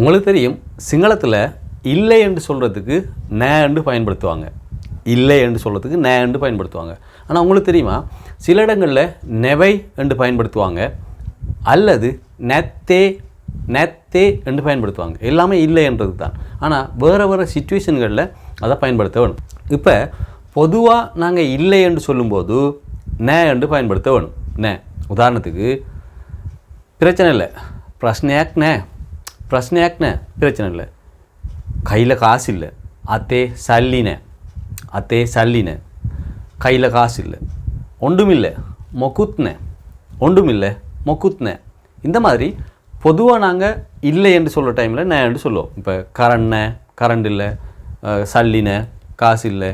உங்களுக்கு தெரியும் சிங்களத்தில் இல்லை என்று சொல்கிறதுக்கு நே என்று பயன்படுத்துவாங்க. இல்லை என்று சொல்கிறதுக்கு நே என்று பயன்படுத்துவாங்க. ஆனால் உங்களுக்கு தெரியுமா? சில இடங்களில் நெவை என்று பயன்படுத்துவாங்க. அல்லது நெத்தே நெத்தே என்று பயன்படுத்துவாங்க. எல்லாமே இல்லை என்றது தான். ஆனால் வேறு வேறு சுச்சுவேஷன்களில் அதை பயன்படுத்த வேணும். இப்போ பொதுவாக நாங்கள் இல்லை என்று சொல்லும்போது நே என்று பயன்படுத்த வேணும். நே உதாரணத்துக்கு பிரச்சனை இல்லை. பிரச்சனையாக் நே பிரச்சனையாக்னே பிரச்சனை இல்லை கையில் காசு இல்லை அத்தே சல்லின. அத்தே சல்லினே. கையில் காசு இல்லை ஒன்றுமில்லை. மொக்குத்னே. ஒன்றுமில்லை. மொக்குத்னே. இந்த மாதிரி பொதுவாக நாங்கள் இல்லை என்று சொல்கிற டைமில் நான் என்று சொல்லுவோம். இப்போ கரண்ண கரண்ட் இல்லை சல்லின காசு இல்லை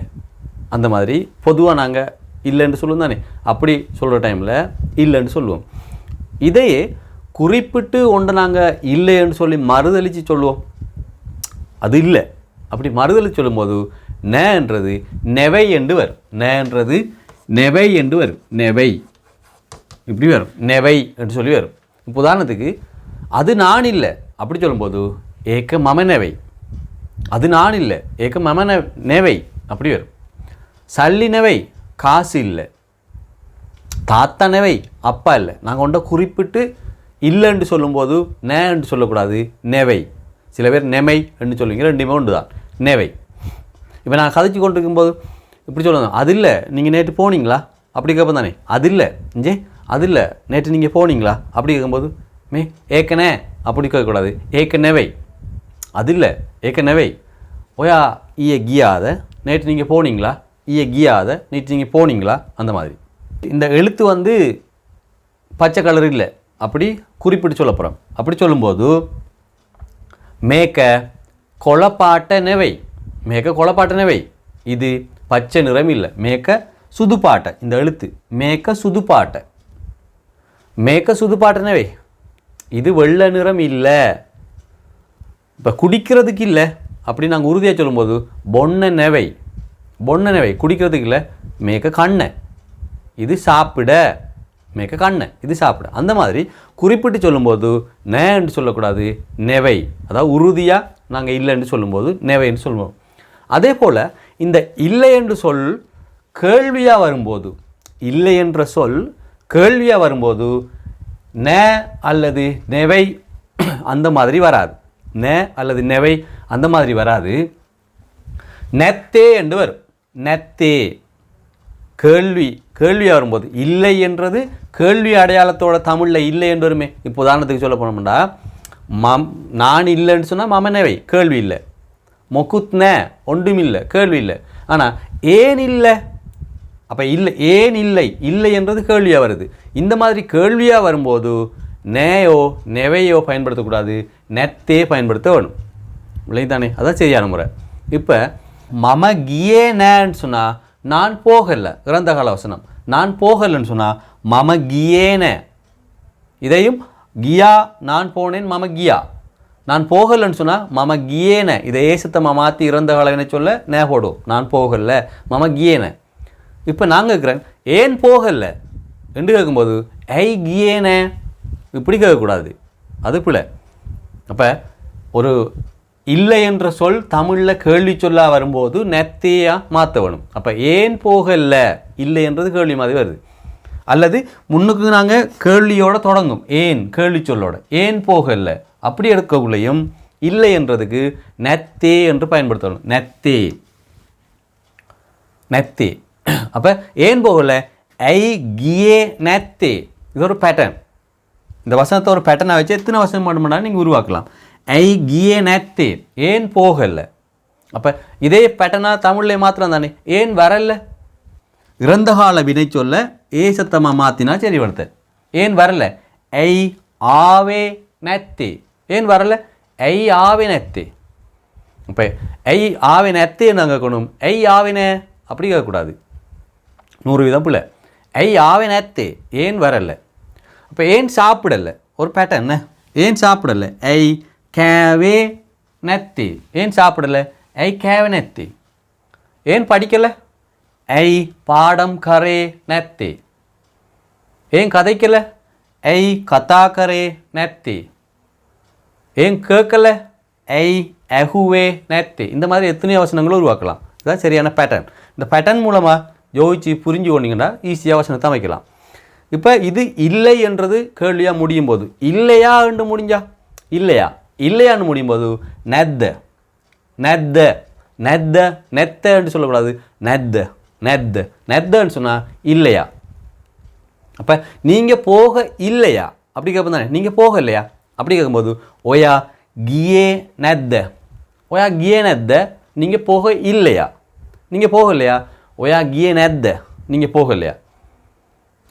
அந்த மாதிரி பொதுவாக நாங்கள் இல்லைன்னு சொல்லுவோம் தானே அப்படி சொல்கிற டைமில் இல்லைன்னு சொல்லுவோம். இதையே குறிப்பிட்டு ஒன்று நாங்கள் இல்லைன்னு சொல்லி மறுதளித்து சொல்லுவோம். அது இல்லை. அப்படி மறுதலை சொல்லும்போது நேன்றது நெவை என்று வரும். நேன்றது நெவை என்று வரும். நெவை. இப்படி வரும். நெவை என்று சொல்லி வரும். இப்போ உதாரணத்துக்கு அது நான் இல்லை. அப்படி சொல்லும்போது ஏக்க மம நெவை. அது நான் இல்லை. ஏக்க மம நெவை. அப்படி வரும். சல்லி நெவை. காசு இல்லை. தாத்தா நெவை. அப்பா இல்லை. நாங்கள் கொண்ட குறிப்பிட்டு இல்லைன்னு சொல்லும்போது நே என்று சொல்லக்கூடாது. நெவை. சில பேர் நெமை என்று சொல்லுவீங்க. ரெண்டுமே ஒன்று தான் நெவை. இப்போ நான் கதைச்சு கொண்டு இருக்கும்போது இப்படி சொல்லுவாங்க. அது இல்லை நீங்கள் நேற்று போனீங்களா? அப்படி கேட்போம் தானே அது இல்லை இஞ்சே அது இல்லை நேற்று நீங்கள் போனீங்களா? அப்படி கேட்கும்போது மே ஏக்கனே அப்படி கேட்கக்கூடாது. ஏக்க நெவை அது இல்லை ஏக்க நெவை ஓயா ஈய கியாத. நேற்று நீங்கள் போனீங்களா? ஈய கியாத. நேற்று நீங்கள் போனீங்களா? அந்த மாதிரி. இந்த எழுத்து வந்து பச்சை கலர் இல்லை. அப்படி குறிப்பிட்டு சொல்ல போகிறோம் அப்படி சொல்லும்போது மேக்க கொலப்பாட்ட நெவை. மேக்க கொலப்பாட்ட நெவை. இது பச்சை நிறம் இல்லை. மேக்க சுதுப்பாட்டை. இந்த எழுத்து மேக்க சுதுப்பாட்டை. மேக்க சுதுப்பாட்ட நெவை. இது வெள்ளை நிறம் இல்லை. இப்போ குடிக்கிறதுக்கு இல்லை. அப்படி நாங்கள் உறுதியாக சொல்லும்போது பொன்ன நெவை. பொன்ன நெவை. குடிக்கிறதுக்கு இல்லை. மேக்க கண்ணை. இது சாப்பிட. மேக்க கண்ணை. இது சாப்பிட. அந்த மாதிரி குறிப்பிட்டு சொல்லும்போது நேன்னு சொல்லக்கூடாது நெவை. அதாவது உறுதியாக நாங்கள் இல்லைன்னு சொல்லும்போது நெவைன்னு சொல்லுவோம். அதே போல் இந்த இல்லை என்று சொல் கேள்வியாக வரும்போது இல்லை என்ற சொல் கேள்வியாக வரும்போது ந அல்லது நெவை அந்த மாதிரி வராது. ந அல்லது நெவை அந்த மாதிரி வராது. நெத்தே என்று வரும். நெத்தே. கேள்வி. கேள்வியாக வரும்போது இல்லை என்றது கேள்வி அடையாளத்தோட தமிழில் இல்லை என்று வருமே. இப்போ உதாரணத்துக்கு சொல்ல போனோம்னா மம் நான் இல்லைன்னு சொன்னால் மமனவை கேள்வி இல்லை. மொக்குத்ன ஒன்றும் இல்லை. கேள்வி இல்லை. ஆனால் ஏன் இல்லை? அப்போ இல்லை ஏன் இல்லை? இல்லை என்றது கேள்வியாக வருது. இந்த மாதிரி கேள்வியாக வரும்போது நேயோ நெவையோ பயன்படுத்தக்கூடாது. நெத்தே பயன்படுத்த வேணும். விளைதானே அதான் சரியான முறை. இப்போ மம கியே நேன்னு சொன்னால் நான் போகலை. இறந்த வசனம். நான் போகலைன்னு சொன்னால் மம கியேன. இதையும் கியா நான் போனேன் மம கியா. நான் போகலன்னு சொன்னால் மம கியேன. இதை ஏசத்தை மாற்றி இறந்த காலன்னு சொல்ல நே போடும் நான் போகல. மம கியேன. இப்போ நாங்கள் கேட்குறேன் ஏன் போகல? என்று கேட்கும்போது ஐ கியேன. இப்படி கேட்கக்கூடாது அது பிள்ளை அப்போ ஒரு இல்லை என்ற சொல் தமிழில் கேள்வி சொல்லாக வரும்போது நெத்தையாக மாற்ற வேணும் அப்போ ஏன் போகல? இல்லை என்றது கேள்வி மாதிரி வருது. அல்லது முன்னுக்கு நாங்கள் கேள்வியோட தொடங்கும். ஏன்? கேள்வி சொல்லோட. ஏன் போகல? அப்படி எடுக்கக்குள்ளேயும் இல்லை என்றதுக்கு நெத்தே என்று பயன்படுத்தணும். நெத்தே நெத்தே அப்போ ஏன் போகல? ஐ கியே நெத்தே இது ஒரு பேட்டர்ன் இந்த வசனத்தை ஒரு பேட்டர்னாக வச்சு எத்தனை வசனம் பண்ணுமானா நீங்கள் உருவாக்கலாம். ஐ கியே நெத்தே ஏன் போகல அப்போ இதே பேட்டர்னாக தமிழ்ல மாத்திரம் தானே ஏன் வரல இறந்த கால வினை சொல்ல ஏசத்தமாக மாற்றினா சரி வருத்த ஏன் வரல ஐ ஆவே நெத்தே ஏன் வரல ஐ ஆவே நெத்தே இப்போ ஐ ஆவே நெத்தே நாங்கள் கொணும் ஐ ஆவினே அப்படி கேட்கக்கூடாது நூறு வீதம் பிள்ளை ஐ ஆவே நெத்தே ஏன் வரல அப்போ ஏன் சாப்பிடல ஒரு பேட்டர்ன் ஏன் சாப்பிடல ஐ கேவே நெத்தி. ஏன் சாப்பிடல? ஐ கேவே நெத்தி. ஏன் படிக்கல? ஐ பாடம் கரே நெத்தி. ஏன் கதைக்கல? ஐ கதா கரே நெத்தி. ஏன் கேட்கல ஐ அஹுவே நத்தி. இந்த மாதிரி எத்தனையோ வசனங்களும் உருவாக்கலாம். இதுதான் சரியான பேட்டர்ன் இந்த பேட்டர்ன் மூலமாக யோசிச்சு புரிஞ்சு கொண்டீங்கன்னா ஈஸியாக வசனத்தை அமைக்கலாம். இப்போ இது இல்லை என்றது கேள்வியாக முடியும் போது இல்லையா என்று முடிஞ்சா? இல்லையா? இல்லையான்னு முடியும் போது நெத்த. நெத்த நெத்த நெத்தன்னு சொல்லக்கூடாது. நெத்த. நெத்த. நெத்தன்னு சொன்னால் இல்லையா? அப்போ நீங்கள் போக இல்லையா? அப்படி கேட்போம் தானே நீங்கள் போக இல்லையா? அப்படி கேட்கும்போது ஓயா கியே நெத்த. ஓயா கியே நெத்த. நீங்கள் போக இல்லையா? நீங்கள் போக இல்லையா? ஓயா கியே நெத்த. நீங்கள் போக இல்லையா?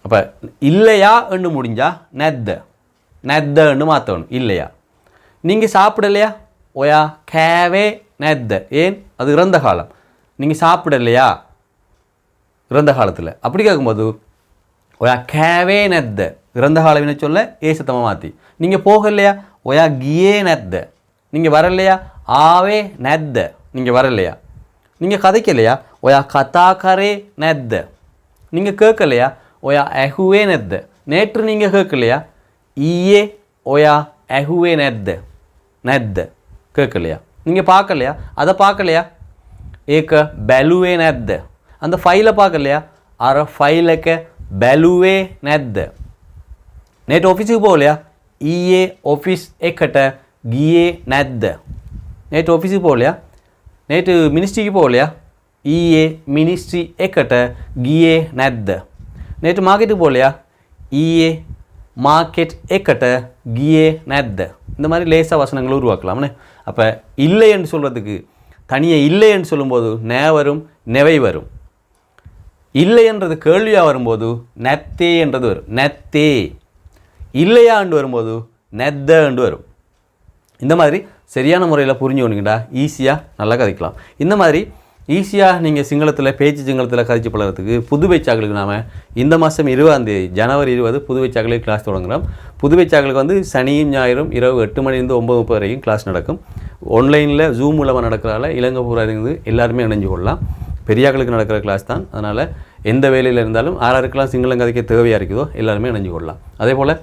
அப்போ இல்லையா? என்று முடிஞ்சா நெத்த. நெத்தன்னு மாற்றணும். இல்லையா? நீங்கள் சாப்பிடலையா ஒயா கேவே நெத்த ஏன் அது இறந்த காலம் நீங்கள் சாப்பிடலையா இறந்த காலத்தில் அப்படி கேட்கும்போது ஒயா கேவே நெத்த இறந்த கால வினை சொல்ல ஏசத்தமாக மாற்றி நீங்கள் போகலையா ஒயா கியே நெத்த நீங்கள் வரலையா ஆவே நெத்த நீங்கள் வரலையா நீங்கள் கதைக்கலையா ஒயா கதாகரே நெத்த நீங்கள் கேட்கலையா ஒயா அஹுவே நெத்த நேற்று நீங்கள் கேட்கலையா ஈயே ஒயா அஹுவே நெத்த නැද්ද? கேட்கலையா நீங்கள் பார்க்கலையா அதை பார்க்கலையா ඒක බැලුවේ නැද්ද? අඳ ෆයිල பார்க்கலையா අර ෆයිල් එක බැලුවේ නැද්ද නෙට් ඔෆිස් පෝලයා ඊයේ ඔෆිස් එකට ගියේ නැද්ද? නෙට් ඔෆිස් පෝලයා නෙට් මිනිස්ට්‍රි පෝලයා ඊයේ මිනිස්ට්‍රි එකට ගියේ නැද්ද? නෙට් මාකට් පෝලයා ඊයේ மார்க்கெட் எக்கட்ட கியே நேத்த இந்த மாதிரி லேசாக வசனங்களை உருவாக்கலாம்னு. அப்போ இல்லை என்று சொல்கிறதுக்கு தனியே இல்லை என்று சொல்லும்போது நே வரும் நெவை வரும். இல்லை என்றது கேள்வியாக வரும்போது நெத்தே என்றது வரும். நெத்தே. இல்லையா என்று வரும்போது நெத்த என்று வரும். இந்த மாதிரி சரியான முறையில் புரிஞ்சு ஈஸியாக நல்லா கதைக்கலாம். இந்த மாதிரி ஈஸியாக நீங்கள் சிங்களத்தில் பேச்சு சிங்களத்தில் கதைச்சு பழகிறதுக்கு புதுவை சாக்களுக்கு நாம் இந்த மாதம் இருபதாந்தேதி ஜனவரி இருபது புதுவை சாக்களை கிளாஸ் தொடங்குகிறோம் புதுவை சாக்களுக்கு வந்து சனியும் ஞாயிறும் இரவு எட்டு மணிலேருந்து ஒம்பது முப்பது வரைக்கும் கிளாஸ் நடக்கும். ஆன்லைனில் ஜூம் மூலமாக நடக்கிறதால இலங்கை பூரா இருந்து எல்லாருமே இணைஞ்சு கொள்ளலாம். பெரியாக்களுக்கு நடக்கிற கிளாஸ் தான். அதனால் எந்த வேலையில் இருந்தாலும் ஆறாருக்கெல்லாம் சிங்களம் கதைக்க தேவையாக இருக்குதோ எல்லாருமே இணைஞ்சு கொள்ளலாம். அதே போல்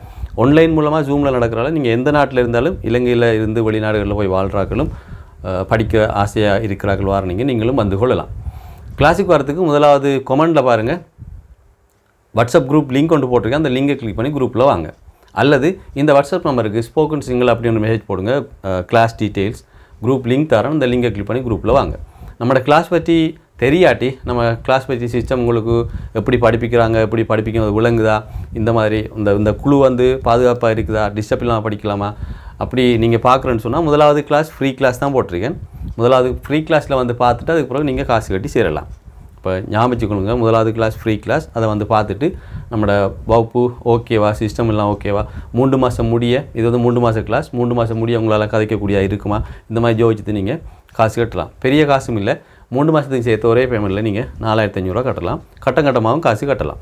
ஆன்லைன் மூலமாக ஜூமில் நடக்கிறதால நீங்கள் எந்த நாட்டில் இருந்தாலும் இலங்கையில் இருந்து வெளிநாடுகளில் போய் வாழ்கிறார்களும் படிக்க ஆசையாக இருக்கிறார்கள் வாரணிங்க நீங்களும் வந்து கொள்ளலாம். கிளாசிக் வரதுக்கு முதலாவது கொமெண்டில் பாருங்கள் வாட்ஸ்அப் குரூப் லிங்க் கொண்டு போட்டிருக்கேன். அந்த லிங்கை கிளிக் பண்ணி குரூப்பில் வாங்க. அல்லது இந்த வாட்ஸ்அப் நம்பருக்கு ஸ்போக்கன் சிங்கிள் அப்படின்னு மெசேஜ் போடுங்க. கிளாஸ் டீட்டெயில்ஸ் குரூப் லிங்க் தரேன். அந்த லிங்கை கிளிக் பண்ணி குரூப்பில் வாங்க. நம்மளோட கிளாஸ் பற்றி தெரியாட்டி நம்ம கிளாஸ் பற்றி சிஸ்டம் உங்களுக்கு எப்படி படிப்பிக்கிறாங்க எப்படி படிப்பிக்கிறது விளங்குதா? இந்த மாதிரி இந்த இந்த குழு வந்து பாதுகாப்பாக இருக்குதா? டிஸ்டர்ப் இல்லாமல் படிக்கலாமா? அப்படி நீங்கள் பார்க்குறேன்னு சொன்னால் முதலாவது கிளாஸ் ஃப்ரீ கிளாஸ் தான் போட்டிருக்கேன். முதலாவது ஃப்ரீ கிளாஸில் வந்து பார்த்துட்டு அதுக்கு பிறகு நீங்கள் காசு கட்டி சேரலாம். இப்போ ஞாபகம் முதலாவது கிளாஸ் ஃப்ரீ கிளாஸ் அதை வந்து பார்த்துட்டு நம்மளோட வகுப்பு ஓகேவா சிஸ்டம் எல்லாம் ஓகேவா மூன்று மாதம் முடிய இது வந்து மூன்று மாத கிளாஸ் மூன்று மாதம் முடிய உங்களால் கதைக்கக்கூடிய இருக்குமா? இந்த மாதிரி ஜோதிச்சுட்டு நீங்கள் காசு கட்டலாம். பெரிய காசும் இல்லை மூன்று மாதத்துக்கு சேர்த்து ஒரே பேமெண்ட்டில் நீங்கள் நாலாயிரத்தி ஐநூறுரூவா கட்டலாம். கட்டம் கட்டமாகவும் காசு கட்டலாம்.